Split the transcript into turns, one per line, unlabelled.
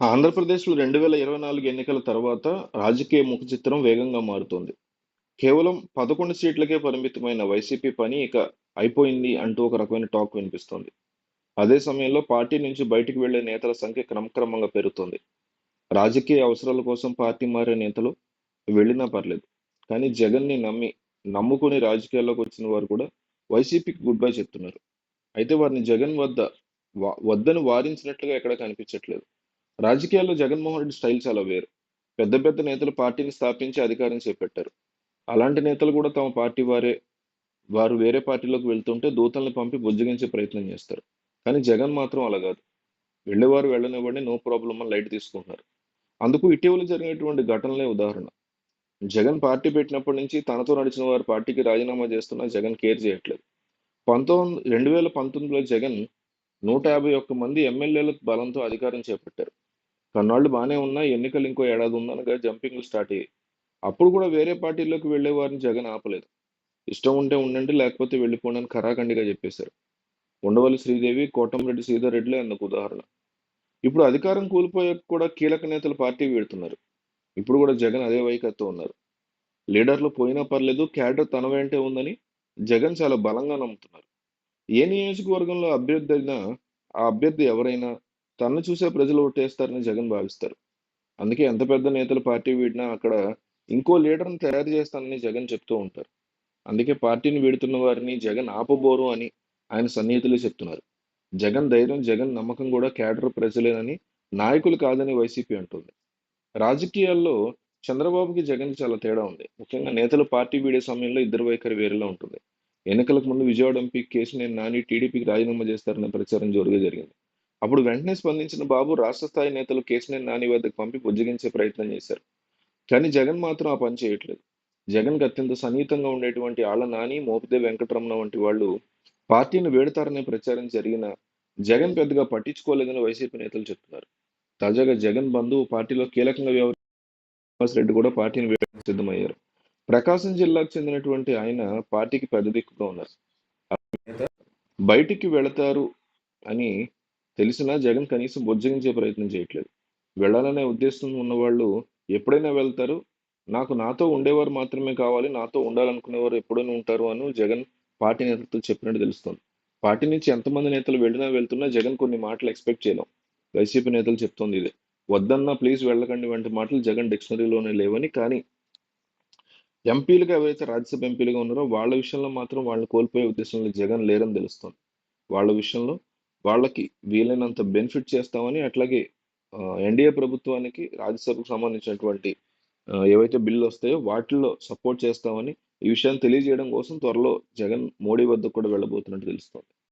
ఆంధ్రప్రదేశ్లో రెండు వేల ఇరవై నాలుగు ఎన్నికల తర్వాత రాజకీయ ముఖ చిత్రం వేగంగా మారుతోంది. కేవలం పదకొండు సీట్లకే పరిమితమైన వైసీపీ పని ఇక అయిపోయింది అంటూ ఒక రకమైన టాక్ వినిపిస్తోంది. అదే సమయంలో పార్టీ నుంచి బయటికి వెళ్ళే నేతల సంఖ్య క్రమక్రమంగా పెరుగుతోంది. రాజకీయ అవసరాల కోసం పార్టీ మారే నేతలు వెళ్ళినా పర్లేదు కానీ జగన్ని నమ్మి నమ్ముకుని రాజకీయాల్లోకి వచ్చిన వారు కూడా వైసీపీకి గుడ్ బై చెప్తున్నారు. అయితే వారిని జగన్ వద్ద వద్దని వారించినట్లుగా ఎక్కడ కనిపించట్లేదు. రాజకీయాల్లో జగన్మోహన్ రెడ్డి స్టైల్ చాలా వేరు. పెద్ద పెద్ద నేతలు పార్టీని స్థాపించి అధికారం చేపట్టారు. అలాంటి నేతలు కూడా తమ పార్టీ వారే వారు వేరే పార్టీలోకి వెళ్తుంటే దూతల్ని పంపి బుజ్జగించే ప్రయత్నం చేస్తారు. కానీ జగన్ మాత్రం అలా కాదు. వెళ్ళేవారు వెళ్ళనివ్వండి నో ప్రాబ్లం అని లైట్ తీసుకుంటున్నారు. అందుకు ఇటీవల జరిగినటువంటి ఘటనలే ఉదాహరణ. జగన్ పార్టీ పెట్టినప్పటి నుంచి తనతో నడిచిన వారు పార్టీకి రాజీనామా చేస్తున్నా జగన్ కేర్ చేయట్లేదు. పంతొమ్మిది రెండు వేల పంతొమ్మిదిలో జగన్ నూట యాభై ఒక్క మంది ఎమ్మెల్యేల బలంతో అధికారం చేపట్టారు. కొన్నాళ్ళు బాగానే ఉన్నా ఎన్నికలు ఇంకో ఏడాది ఉందనగా జంపింగ్లు స్టార్ట్ అయ్యాయి. అప్పుడు కూడా వేరే పార్టీలోకి వెళ్ళే వారిని జగన్ ఆపలేదు. ఇష్టం ఉంటే ఉండండి లేకపోతే వెళ్ళిపోండి అని ఖరాఖండిగా చెప్పేశారు. ఉండవల్లి శ్రీదేవి కోటంరెడ్డి శ్రీధర్ రెడ్డిలే అందుకు ఉదాహరణ. ఇప్పుడు అధికారం కోల్పోయాక కూడా కీలక నేతలు పార్టీ వీడుతున్నారు. ఇప్పుడు కూడా జగన్ అదే వైఖరితో ఉన్నారు. లీడర్లు పోయినా పర్లేదు క్యాడర్ తన వెంటే ఉందని జగన్ చాలా బలంగా నమ్ముతున్నారు. ఏ నియోజకవర్గంలో అభ్యర్థి అయినా ఆ అభ్యర్థి ఎవరైనా తనను చూసే ప్రజలు ఓటేస్తారని జగన్ భావిస్తారు. అందుకే ఎంత పెద్ద నేతలు పార్టీ వీడినా అక్కడ ఇంకో లీడర్ని తయారు చేస్తానని జగన్ చెప్తూ ఉంటారు. అందుకే పార్టీని వీడుతున్న వారిని జగన్ ఆపబోరు అని ఆయన సన్నిహితులు చెప్తున్నారు. జగన్ ధైర్యం జగన్ నమ్మకం కూడా క్యాడర్ ప్రజలేనని నాయకులు కాదని వైసీపీ అంటుంది. రాజకీయాల్లో చంద్రబాబుకి జగన్ చాలా తేడా ఉంది. ముఖ్యంగా నేతలు పార్టీ వీడే సమయంలో ఇద్దరు వైఖరి వేరేలా ఉంటుంది. ఎన్నికలకు ముందు విజయవాడ ఎంపీ కేశినేని నాని టీడీపీకి రాజీనామా చేస్తారనే ప్రచారం జోరుగా జరిగింది. అప్పుడు వెంటనే స్పందించిన బాబు రాష్ట్ర స్థాయి నేతలు కేశినేని నాని వద్దకు పంపి బుజ్జగించే ప్రయత్నం చేశారు. కానీ జగన్ మాత్రం ఆ పని చేయట్లేదు. జగన్కి అత్యంత సన్నిహితంగా ఉండేటువంటి ఆళ్ళ నాని మోపిదే వెంకటరమణ వంటి వాళ్ళు పార్టీని వేడతారనే ప్రచారం జరిగిన జగన్ పెద్దగా పట్టించుకోలేదని వైసీపీ నేతలు చెప్తున్నారు. తాజాగా జగన్ బంధువు పార్టీలో కీలకంగా వ్యవహరించిన రెడ్డి కూడా పార్టీని వేయడానికి సిద్ధమయ్యారు. ప్రకాశం జిల్లాకు చెందినటువంటి ఆయన పార్టీకి పెద్ద దిక్కుగా ఉన్నారు. బయటికి వెళతారు అని తెలిసినా జగన్ కనీసం బుజ్జగించే ప్రయత్నం చేయట్లేదు. వెళ్ళాలనే ఉద్దేశం ఉన్నవాళ్ళు ఎప్పుడైనా వెళ్తారు. నాకు నాతో ఉండేవారు మాత్రమే కావాలి. నాతో ఉండాలనుకునేవారు ఎప్పుడైనా ఉంటారు అని జగన్ పార్టీ నేతలతో చెప్పినట్టు తెలుస్తుంది. పార్టీ నుంచి ఎంతమంది నేతలు వెళ్ళినా వెళ్తున్నా జగన్ కొన్ని మాటలు ఎక్స్పెక్ట్ చేయలేం. వైసీపీ నేతలు చెప్తోంది ఇదే. వద్దన్నా ప్లీజ్ వెళ్ళకండి వంటి మాటలు జగన్ డిక్షనరీలోనే లేవని కానీ ఎంపీలుగా ఎవరైతే రాజ్యసభ ఎంపీలుగా ఉన్నారో వాళ్ళ విషయంలో మాత్రం వాళ్ళని కోల్పోయే ఉద్దేశంలో జగన్ లేరని తెలుస్తుంది. వాళ్ళ విషయంలో వాళ్ళకి వీలైనంత బెనిఫిట్ చేస్తామని అట్లాగే ఎన్డీఏ ప్రభుత్వానికి రాజ్యసభకు సంబంధించినటువంటి ఏవైతే బిల్లు వస్తాయో వాటిల్లో సపోర్ట్ చేస్తామని ఈ విషయాన్ని తెలియజేయడం కోసం త్వరలో జగన్ మోడీ వద్దకు కూడా వెళ్ళబోతున్నట్టు తెలుస్తోంది.